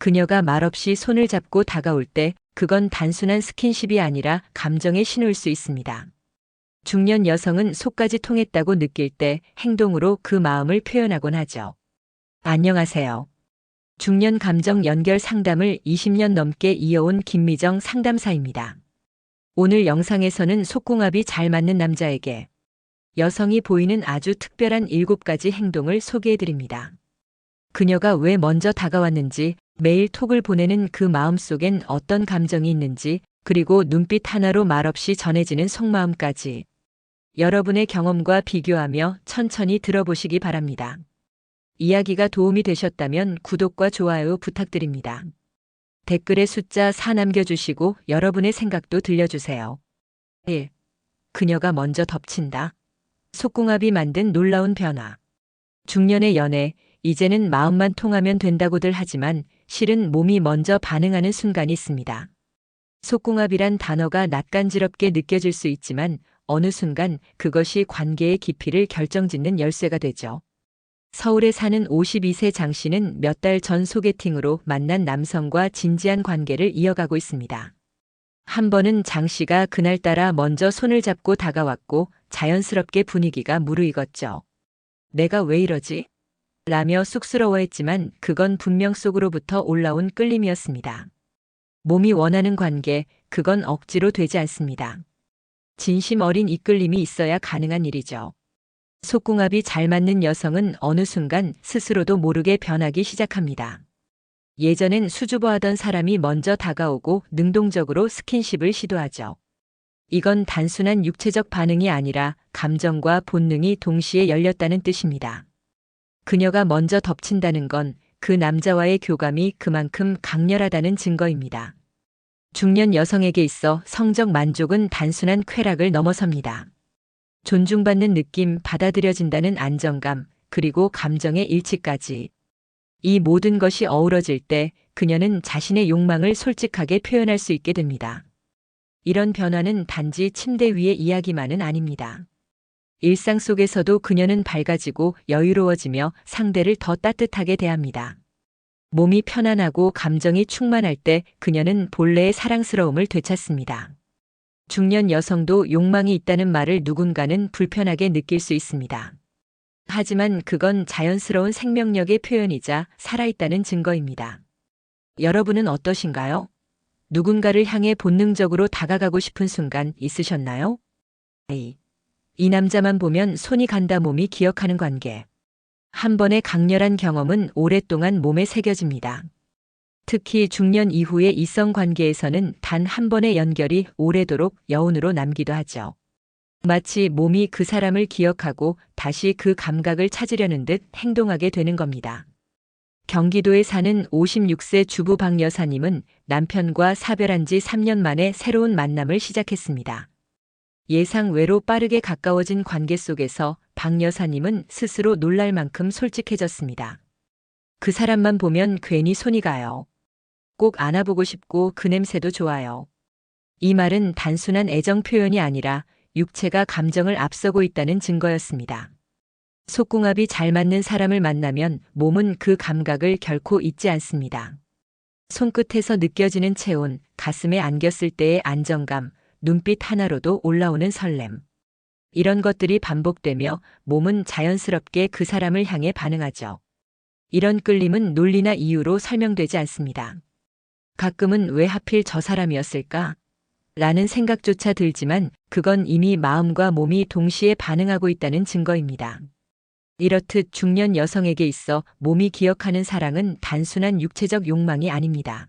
그녀가 말없이 손을 잡고 다가올 때 그건 단순한 스킨십이 아니라 감정의 신호일 수 있습니다. 중년 여성은 속까지 통했다고 느낄 때 행동으로 그 마음을 표현하곤 하죠. 안녕하세요. 중년 감정 연결 상담을 20년 넘게 이어온 김미정 상담사입니다. 오늘 영상에서는 속궁합이 잘 맞는 남자에게 여성이 보이는 아주 특별한 7가지 행동을 소개해 드립니다. 그녀가 왜 먼저 다가왔는지, 매일 톡을 보내는 그 마음 속엔 어떤 감정이 있는지, 그리고 눈빛 하나로 말없이 전해지는 속마음까지 여러분의 경험과 비교하며 천천히 들어보시기 바랍니다. 이야기가 도움이 되셨다면 구독과 좋아요 부탁드립니다. 댓글에 숫자 4 남겨주시고 여러분의 생각도 들려주세요. 1. 그녀가 먼저 덮친다. 속궁합이 만든 놀라운 변화. 중년의 연애, 이제는 마음만 통하면 된다고들 하지만 실은 몸이 먼저 반응하는 순간이 있습니다. 속궁합이란 단어가 낯간지럽게 느껴질 수 있지만 어느 순간 그것이 관계의 깊이를 결정짓는 열쇠가 되죠. 서울에 사는 52세 장 씨는 몇 달 전 소개팅으로 만난 남성과 진지한 관계를 이어가고 있습니다. 한 번은 장 씨가 그날따라 먼저 손을 잡고 다가왔고 자연스럽게 분위기가 무르익었죠. 내가 왜 이러지? 라며 쑥스러워했지만 그건 분명 속으로부터 올라온 끌림이었습니다. 몸이 원하는 관계, 그건 억지로 되지 않습니다. 진심 어린 이끌림이 있어야 가능한 일이죠. 속궁합이 잘 맞는 여성은 어느 순간 스스로도 모르게 변하기 시작합니다. 예전엔 수줍어하던 사람이 먼저 다가오고 능동적으로 스킨십을 시도하죠. 이건 단순한 육체적 반응이 아니라 감정과 본능이 동시에 열렸다는 뜻입니다. 그녀가 먼저 덮친다는 건 그 남자와의 교감이 그만큼 강렬하다는 증거입니다. 중년 여성에게 있어 성적 만족은 단순한 쾌락을 넘어섭니다. 존중받는 느낌, 받아들여진다는 안정감, 그리고 감정의 일치까지. 이 모든 것이 어우러질 때 그녀는 자신의 욕망을 솔직하게 표현할 수 있게 됩니다. 이런 변화는 단지 침대 위의 이야기만은 아닙니다. 일상 속에서도 그녀는 밝아지고 여유로워지며 상대를 더 따뜻하게 대합니다. 몸이 편안하고 감정이 충만할 때 그녀는 본래의 사랑스러움을 되찾습니다. 중년 여성도 욕망이 있다는 말을 누군가는 불편하게 느낄 수 있습니다. 하지만 그건 자연스러운 생명력의 표현이자 살아있다는 증거입니다. 여러분은 어떠신가요? 누군가를 향해 본능적으로 다가가고 싶은 순간 있으셨나요? A. 이 남자만 보면 손이 간다 몸이 기억하는 관계. 한 번의 강렬한 경험은 오랫동안 몸에 새겨집니다. 특히 중년 이후의 이성 관계에서는 단 한 번의 연결이 오래도록 여운으로 남기도 하죠. 마치 몸이 그 사람을 기억하고 다시 그 감각을 찾으려는 듯 행동하게 되는 겁니다. 경기도에 사는 56세 주부 박 여사님은 남편과 사별한 지 3년 만에 새로운 만남을 시작했습니다. 예상 외로 빠르게 가까워진 관계 속에서 박 여사님은 스스로 놀랄 만큼 솔직해졌습니다. 그 사람만 보면 괜히 손이 가요. 꼭 안아보고 싶고 그 냄새도 좋아요. 이 말은 단순한 애정 표현이 아니라 육체가 감정을 앞서고 있다는 증거였습니다. 속궁합이 잘 맞는 사람을 만나면 몸은 그 감각을 결코 잊지 않습니다. 손끝에서 느껴지는 체온, 가슴에 안겼을 때의 안정감, 눈빛 하나로도 올라오는 설렘. 이런 것들이 반복되며 몸은 자연스럽게 그 사람을 향해 반응하죠. 이런 끌림은 논리나 이유로 설명되지 않습니다. 가끔은 왜 하필 저 사람이었을까? 라는 생각조차 들지만 그건 이미 마음과 몸이 동시에 반응하고 있다는 증거입니다. 이렇듯 중년 여성에게 있어 몸이 기억하는 사랑은 단순한 육체적 욕망이 아닙니다.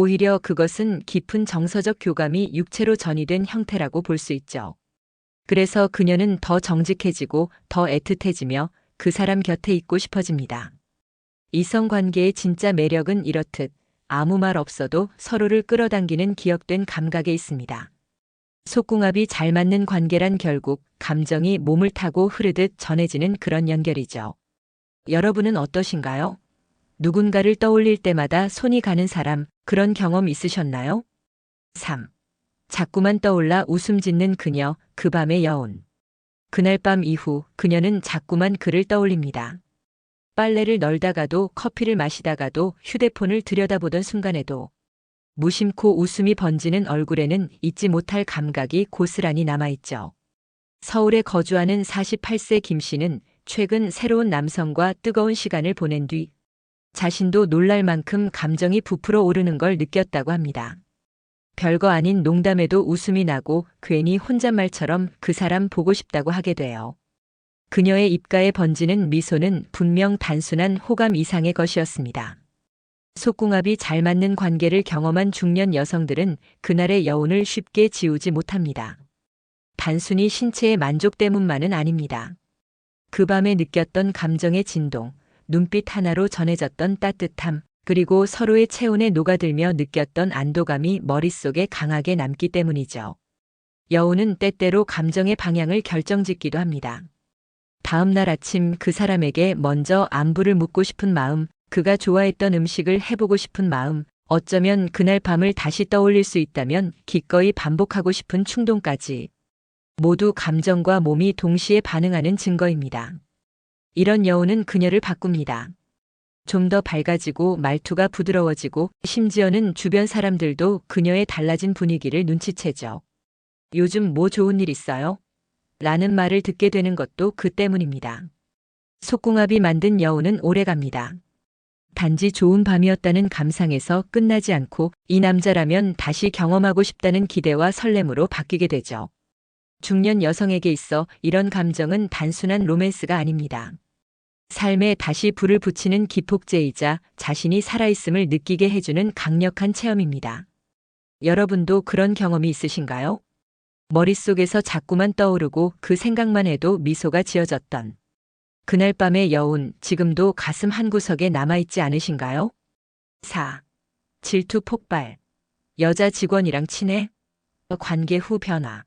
오히려 그것은 깊은 정서적 교감이 육체로 전이된 형태라고 볼 수 있죠. 그래서 그녀는 더 정직해지고 더 애틋해지며 그 사람 곁에 있고 싶어집니다. 이성 관계의 진짜 매력은 이렇듯 아무 말 없어도 서로를 끌어당기는 기억된 감각에 있습니다. 속궁합이 잘 맞는 관계란 결국 감정이 몸을 타고 흐르듯 전해지는 그런 연결이죠. 여러분은 어떠신가요? 누군가를 떠올릴 때마다 손이 가는 사람, 그런 경험 있으셨나요? 3. 자꾸만 떠올라 웃음 짓는 그녀, 그 밤의 여운. 그날 밤 이후 그녀는 자꾸만 그를 떠올립니다. 빨래를 널다가도 커피를 마시다가도 휴대폰을 들여다보던 순간에도 무심코 웃음이 번지는 얼굴에는 잊지 못할 감각이 고스란히 남아있죠. 서울에 거주하는 48세 김 씨는 최근 새로운 남성과 뜨거운 시간을 보낸 뒤 자신도 놀랄 만큼 감정이 부풀어 오르는 걸 느꼈다고 합니다. 별거 아닌 농담에도 웃음이 나고 괜히 혼잣말처럼 그 사람 보고 싶다고 하게 돼요. 그녀의 입가에 번지는 미소는 분명 단순한 호감 이상의 것이었습니다. 속궁합이 잘 맞는 관계를 경험한 중년 여성들은 그날의 여운을 쉽게 지우지 못합니다. 단순히 신체의 만족 때문만은 아닙니다. 그 밤에 느꼈던 감정의 진동, 눈빛 하나로 전해졌던 따뜻함, 그리고 서로의 체온에 녹아들며 느꼈던 안도감이 머릿속에 강하게 남기 때문이죠. 여우는 때때로 감정의 방향을 결정짓기도 합니다. 다음 날 아침 그 사람에게 먼저 안부를 묻고 싶은 마음, 그가 좋아했던 음식을 해보고 싶은 마음, 어쩌면 그날 밤을 다시 떠올릴 수 있다면 기꺼이 반복하고 싶은 충동까지 모두 감정과 몸이 동시에 반응하는 증거입니다. 이런 여우는 그녀를 바꿉니다. 좀 더 밝아지고 말투가 부드러워지고 심지어는 주변 사람들도 그녀의 달라진 분위기를 눈치채죠. 요즘 뭐 좋은 일 있어요? 라는 말을 듣게 되는 것도 그 때문입니다. 속궁합이 만든 여우는 오래갑니다. 단지 좋은 밤이었다는 감상에서 끝나지 않고 이 남자라면 다시 경험하고 싶다는 기대와 설렘으로 바뀌게 되죠. 중년 여성에게 있어 이런 감정은 단순한 로맨스가 아닙니다. 삶에 다시 불을 붙이는 기폭제이자 자신이 살아있음을 느끼게 해주는 강력한 체험입니다. 여러분도 그런 경험이 있으신가요? 머릿속에서 자꾸만 떠오르고 그 생각만 해도 미소가 지어졌던 그날 밤의 여운 지금도 가슴 한구석에 남아있지 않으신가요? 4. 질투 폭발. 여자 직원이랑 친해? 관계 후 변화.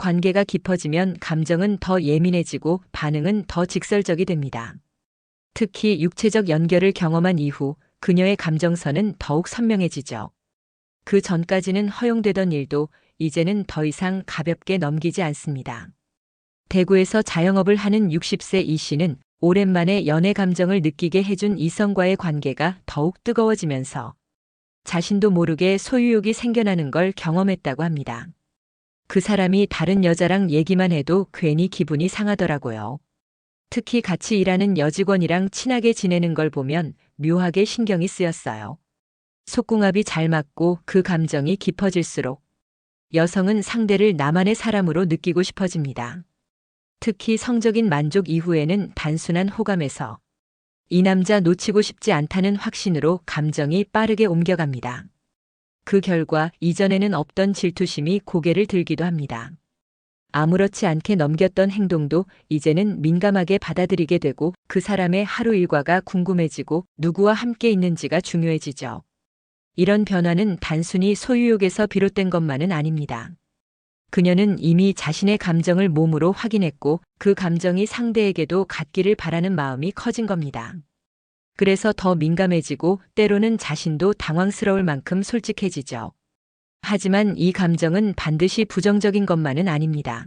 관계가 깊어지면 감정은 더 예민해지고 반응은 더 직설적이 됩니다. 특히 육체적 연결을 경험한 이후 그녀의 감정선은 더욱 선명해지죠. 그 전까지는 허용되던 일도 이제는 더 이상 가볍게 넘기지 않습니다. 대구에서 자영업을 하는 60세 이 씨는 오랜만에 연애 감정을 느끼게 해준 이성과의 관계가 더욱 뜨거워지면서 자신도 모르게 소유욕이 생겨나는 걸 경험했다고 합니다. 그 사람이 다른 여자랑 얘기만 해도 괜히 기분이 상하더라고요. 특히 같이 일하는 여직원이랑 친하게 지내는 걸 보면 묘하게 신경이 쓰였어요. 속궁합이 잘 맞고 그 감정이 깊어질수록 여성은 상대를 나만의 사람으로 느끼고 싶어집니다. 특히 성적인 만족 이후에는 단순한 호감에서 이 남자 놓치고 싶지 않다는 확신으로 감정이 빠르게 옮겨갑니다. 그 결과 이전에는 없던 질투심이 고개를 들기도 합니다. 아무렇지 않게 넘겼던 행동도 이제는 민감하게 받아들이게 되고 그 사람의 하루 일과가 궁금해지고 누구와 함께 있는지가 중요해지죠. 이런 변화는 단순히 소유욕에서 비롯된 것만은 아닙니다. 그녀는 이미 자신의 감정을 몸으로 확인했고 그 감정이 상대에게도 갖기를 바라는 마음이 커진 겁니다. 그래서 더 민감해지고 때로는 자신도 당황스러울 만큼 솔직해지죠. 하지만 이 감정은 반드시 부정적인 것만은 아닙니다.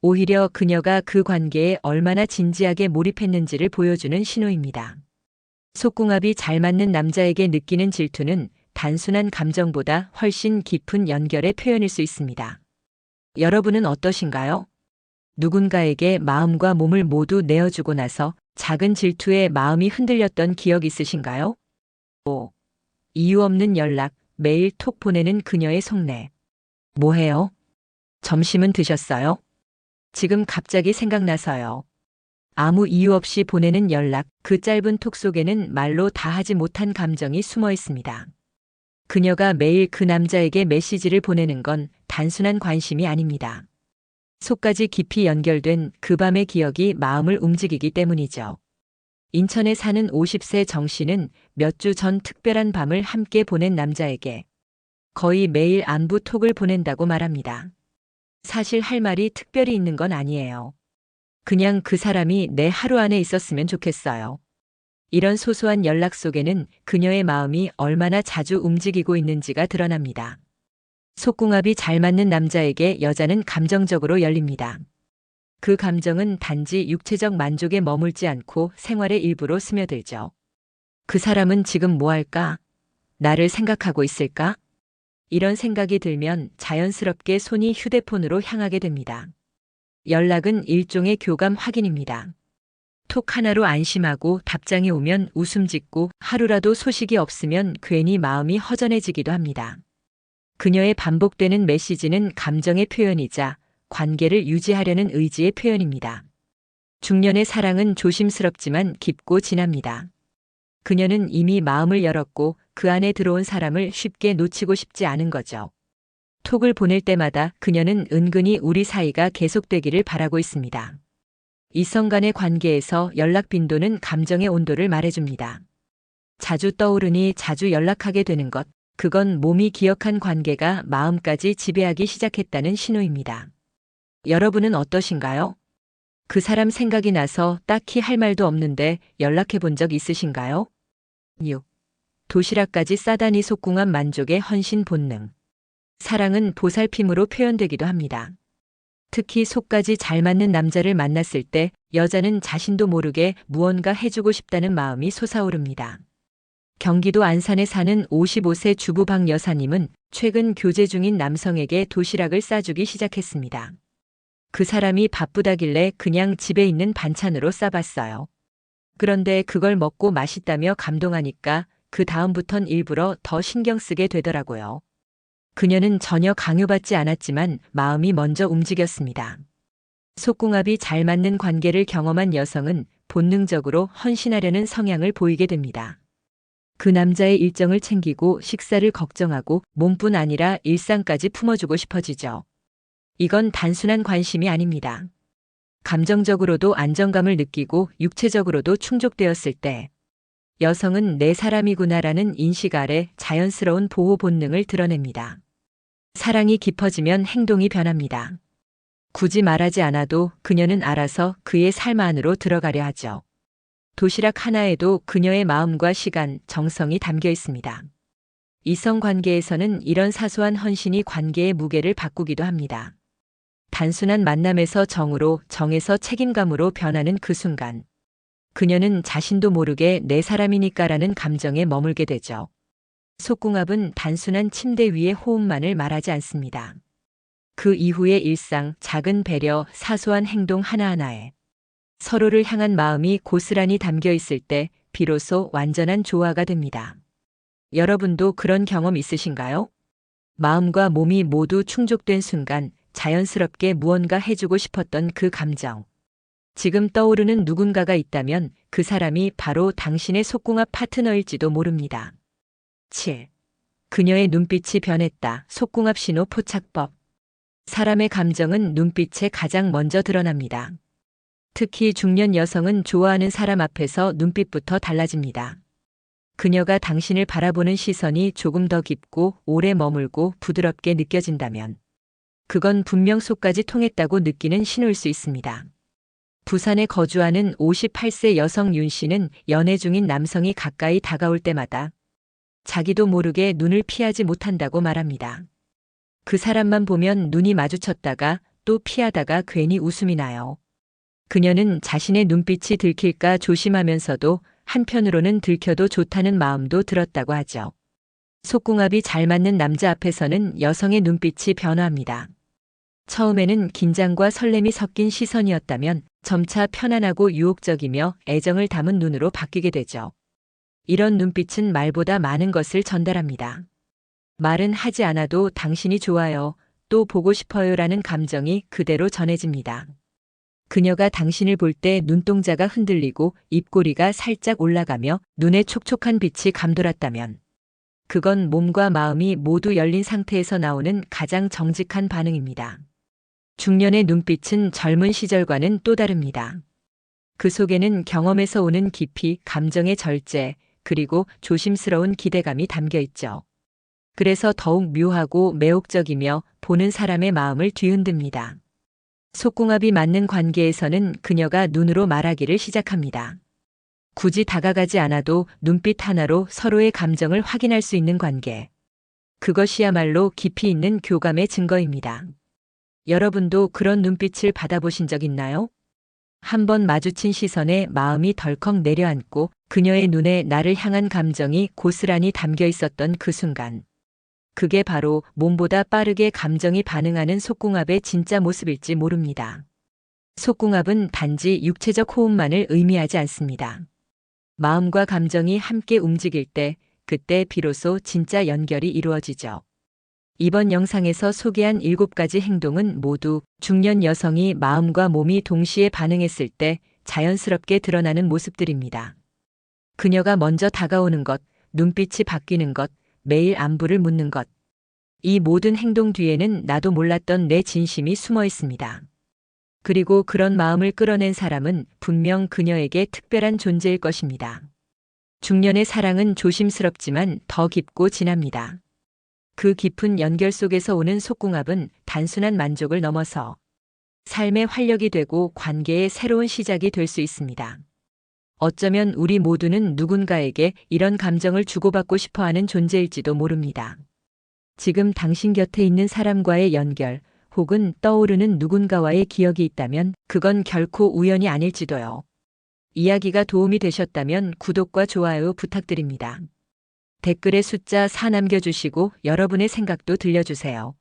오히려 그녀가 그 관계에 얼마나 진지하게 몰입했는지를 보여주는 신호입니다. 속궁합이 잘 맞는 남자에게 느끼는 질투는 단순한 감정보다 훨씬 깊은 연결의 표현일 수 있습니다. 여러분은 어떠신가요? 누군가에게 마음과 몸을 모두 내어주고 나서 작은 질투에 마음이 흔들렸던 기억 있으신가요? 5. 이유 없는 연락, 매일 톡 보내는 그녀의 속내. 뭐해요? 점심은 드셨어요? 지금 갑자기 생각나서요. 아무 이유 없이 보내는 연락, 그 짧은 톡 속에는 말로 다 하지 못한 감정이 숨어 있습니다. 그녀가 매일 그 남자에게 메시지를 보내는 건 단순한 관심이 아닙니다. 속까지 깊이 연결된 그 밤의 기억이 마음을 움직이기 때문이죠. 인천에 사는 50세 정 씨는 몇 주 전 특별한 밤을 함께 보낸 남자에게 거의 매일 안부 톡을 보낸다고 말합니다. 사실 할 말이 특별히 있는 건 아니에요. 그냥 그 사람이 내 하루 안에 있었으면 좋겠어요. 이런 소소한 연락 속에는 그녀의 마음이 얼마나 자주 움직이고 있는지가 드러납니다. 속궁합이 잘 맞는 남자에게 여자는 감정적으로 열립니다. 그 감정은 단지 육체적 만족에 머물지 않고 생활의 일부로 스며들죠. 그 사람은 지금 뭐 할까? 나를 생각하고 있을까? 이런 생각이 들면 자연스럽게 손이 휴대폰으로 향하게 됩니다. 연락은 일종의 교감 확인입니다. 톡 하나로 안심하고 답장이 오면 웃음 짓고 하루라도 소식이 없으면 괜히 마음이 허전해지기도 합니다. 그녀의 반복되는 메시지는 감정의 표현이자 관계를 유지하려는 의지의 표현입니다. 중년의 사랑은 조심스럽지만 깊고 진합니다. 그녀는 이미 마음을 열었고 그 안에 들어온 사람을 쉽게 놓치고 싶지 않은 거죠. 톡을 보낼 때마다 그녀는 은근히 우리 사이가 계속되기를 바라고 있습니다. 이성 간의 관계에서 연락 빈도는 감정의 온도를 말해줍니다. 자주 떠오르니 자주 연락하게 되는 것, 그건 몸이 기억한 관계가 마음까지 지배하기 시작했다는 신호입니다. 여러분은 어떠신가요? 그 사람 생각이 나서 딱히 할 말도 없는데 연락해 본 적 있으신가요? 6. 도시락까지 싸다니 속궁한 만족의 헌신 본능. 사랑은 보살핌으로 표현되기도 합니다. 특히 속까지 잘 맞는 남자를 만났을 때 여자는 자신도 모르게 무언가 해주고 싶다는 마음이 솟아오릅니다. 경기도 안산에 사는 55세 주부 박 여사님은 최근 교제 중인 남성에게 도시락을 싸주기 시작했습니다. 그 사람이 바쁘다길래 그냥 집에 있는 반찬으로 싸봤어요. 그런데 그걸 먹고 맛있다며 감동하니까 그 다음부턴 일부러 더 신경 쓰게 되더라고요. 그녀는 전혀 강요받지 않았지만 마음이 먼저 움직였습니다. 속궁합이 잘 맞는 관계를 경험한 여성은 본능적으로 헌신하려는 성향을 보이게 됩니다. 그 남자의 일정을 챙기고 식사를 걱정하고 몸뿐 아니라 일상까지 품어주고 싶어지죠. 이건 단순한 관심이 아닙니다. 감정적으로도 안정감을 느끼고 육체적으로도 충족되었을 때 여성은 내 사람이구나라는 인식 아래 자연스러운 보호 본능을 드러냅니다. 사랑이 깊어지면 행동이 변합니다. 굳이 말하지 않아도 그녀는 알아서 그의 삶 안으로 들어가려 하죠. 도시락 하나에도 그녀의 마음과 시간, 정성이 담겨 있습니다. 이성 관계에서는 이런 사소한 헌신이 관계의 무게를 바꾸기도 합니다. 단순한 만남에서 정으로, 정에서 책임감으로 변하는 그 순간. 그녀는 자신도 모르게 내 사람이니까라는 감정에 머물게 되죠. 속궁합은 단순한 침대 위의 호흡만을 말하지 않습니다. 그 이후의 일상, 작은 배려, 사소한 행동 하나하나에 서로를 향한 마음이 고스란히 담겨 있을 때 비로소 완전한 조화가 됩니다. 여러분도 그런 경험 있으신가요? 마음과 몸이 모두 충족된 순간 자연스럽게 무언가 해주고 싶었던 그 감정. 지금 떠오르는 누군가가 있다면 그 사람이 바로 당신의 속궁합 파트너일지도 모릅니다. 7. 그녀의 눈빛이 변했다. 속궁합 신호 포착법. 사람의 감정은 눈빛에 가장 먼저 드러납니다. 특히 중년 여성은 좋아하는 사람 앞에서 눈빛부터 달라집니다. 그녀가 당신을 바라보는 시선이 조금 더 깊고 오래 머물고 부드럽게 느껴진다면 그건 분명 속까지 통했다고 느끼는 신호일 수 있습니다. 부산에 거주하는 58세 여성 윤 씨는 연애 중인 남성이 가까이 다가올 때마다 자기도 모르게 눈을 피하지 못한다고 말합니다. 그 사람만 보면 눈이 마주쳤다가 또 피하다가 괜히 웃음이 나요. 그녀는 자신의 눈빛이 들킬까 조심하면서도 한편으로는 들켜도 좋다는 마음도 들었다고 하죠. 속궁합이 잘 맞는 남자 앞에서는 여성의 눈빛이 변화합니다. 처음에는 긴장과 설렘이 섞인 시선이었다면 점차 편안하고 유혹적이며 애정을 담은 눈으로 바뀌게 되죠. 이런 눈빛은 말보다 많은 것을 전달합니다. 말은 하지 않아도 당신이 좋아요, 또 보고 싶어요라는 감정이 그대로 전해집니다. 그녀가 당신을 볼 때 눈동자가 흔들리고 입꼬리가 살짝 올라가며 눈에 촉촉한 빛이 감돌았다면 그건 몸과 마음이 모두 열린 상태에서 나오는 가장 정직한 반응입니다. 중년의 눈빛은 젊은 시절과는 또 다릅니다. 그 속에는 경험에서 오는 깊이, 감정의 절제, 그리고 조심스러운 기대감이 담겨 있죠. 그래서 더욱 묘하고 매혹적이며 보는 사람의 마음을 뒤흔듭니다. 속궁합이 맞는 관계에서는 그녀가 눈으로 말하기를 시작합니다. 굳이 다가가지 않아도 눈빛 하나로 서로의 감정을 확인할 수 있는 관계. 그것이야말로 깊이 있는 교감의 증거입니다. 여러분도 그런 눈빛을 받아보신 적 있나요? 한번 마주친 시선에 마음이 덜컥 내려앉고 그녀의 눈에 나를 향한 감정이 고스란히 담겨 있었던 그 순간. 그게 바로 몸보다 빠르게 감정이 반응하는 속궁합의 진짜 모습일지 모릅니다. 속궁합은 단지 육체적 호흡만을 의미하지 않습니다. 마음과 감정이 함께 움직일 때 그때 비로소 진짜 연결이 이루어지죠. 이번 영상에서 소개한 7가지 행동은 모두 중년 여성이 마음과 몸이 동시에 반응했을 때 자연스럽게 드러나는 모습들입니다. 그녀가 먼저 다가오는 것, 눈빛이 바뀌는 것, 매일 안부를 묻는 것. 이 모든 행동 뒤에는 나도 몰랐던 내 진심이 숨어 있습니다. 그리고 그런 마음을 끌어낸 사람은 분명 그녀에게 특별한 존재일 것입니다. 중년의 사랑은 조심스럽지만 더 깊고 진합니다. 그 깊은 연결 속에서 오는 속궁합은 단순한 만족을 넘어서 삶의 활력이 되고 관계의 새로운 시작이 될 수 있습니다. 어쩌면 우리 모두는 누군가에게 이런 감정을 주고받고 싶어 하는 존재일지도 모릅니다. 지금 당신 곁에 있는 사람과의 연결 혹은 떠오르는 누군가와의 기억이 있다면 그건 결코 우연이 아닐지도요. 이야기가 도움이 되셨다면 구독과 좋아요 부탁드립니다. 댓글에 숫자 4 남겨주시고 여러분의 생각도 들려주세요.